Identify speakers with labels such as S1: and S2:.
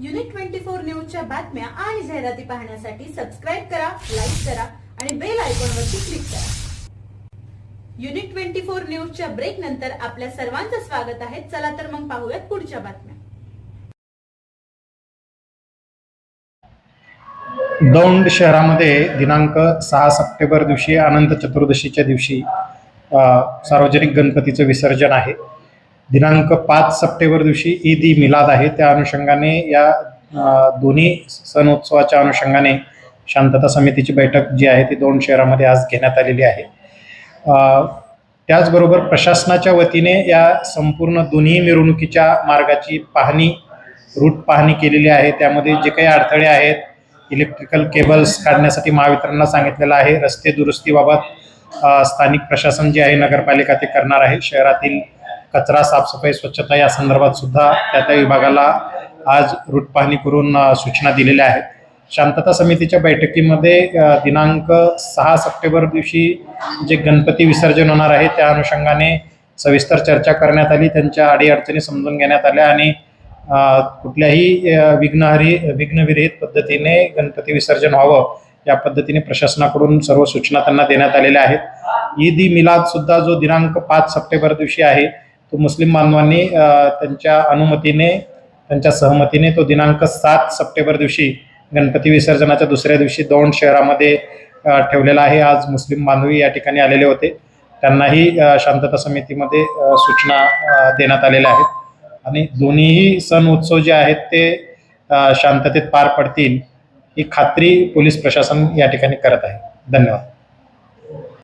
S1: Unit twenty four न्यूजच्या बातम्या आणि जाहिराती पाहण्यासाठी सबस्क्राईब करा लाईक करा आणि बेल आयकॉनवरती क्लिक करा. युनिट ट्वेंटी फोर न्यूजच्या ब्रेक नंतर आपल्या सर्वांचं स्वागत आहे. चला तर मग पाहूयात पुढच्या बातम्या.
S2: दौंड शहरामध्ये दिनांक सहा सप्टेंबर दिवशी अनंत चतुर्दशीच्या दिवशी सार्वजनिक गणपतीचं विसर्जन आहे. दिनांक पाच सप्टेंबर दिवशी ईद ई मिलाद आहे. त्या अनुषंगाने या दोन्ही सण उत्सवाच्या अनुषंगाने शांतता समितीची बैठक जी आहे ती दोन शहरामध्ये आज घेण्यात आलेली आहे. त्याचबरोबर प्रशासनाच्या वतीने या संपूर्ण दोन्ही मिरवणुकीच्या मार्गाची पाहणी रूट पाहणी केलेली आहे. त्यामध्ये जे काही अडथळे आहेत इलेक्ट्रिकल केबल्स काढण्यासाठी महावितरणला सांगितलेलं आहे. रस्ते दुरुस्तीबाबत स्थानिक प्रशासन जे आहे नगरपालिका ते करणार आहे. शहरातील कचरा साफसफाई स्वच्छता या संदर्भात सुद्धा त्या त्या विभागाला आज रूट पाहणी करून सूचना दिलेल्या आहेत. शांतता समितीच्या बैठकीमध्ये दिनांक सहा सप्टेंबर दिवशी जे गणपती विसर्जन होणार आहे त्या अनुषंगाने सविस्तर चर्चा करण्यात आली. त्यांच्या अडीअडचणी समजून घेण्यात आल्या आणि कुठल्याही विघ्नहरी विघ्नविरहित पद्धतीने गणपती विसर्जन व्हावं या पद्धतीने प्रशासनाकडून सर्व सूचना त्यांना देण्यात आलेल्या आहेत. ईद ई मिलाद सुद्धा जो दिनांक पाच सप्टेंबर दिवशी आहे तो मुस्लिम बांधवांनी त्यांच्या अनुमतीने त्यांच्या सहमतीने तो दिनांक सात सप्टेंबर दिवशी गणपती विसर्जनाच्या दुसऱ्या दिवशी दौंड शहरामध्ये ठेवलेला आहे. आज मुस्लिम बांधवी या ठिकाणी आलेले होते. त्यांनाही शांतता समितीमध्ये सूचना देण्यात आलेल्या आहेत. आणि दोन्हीही सण उत्सव जे आहेत ते शांततेत पार पडतील ही खात्री पोलीस प्रशासन या ठिकाणी करत आहे. धन्यवाद.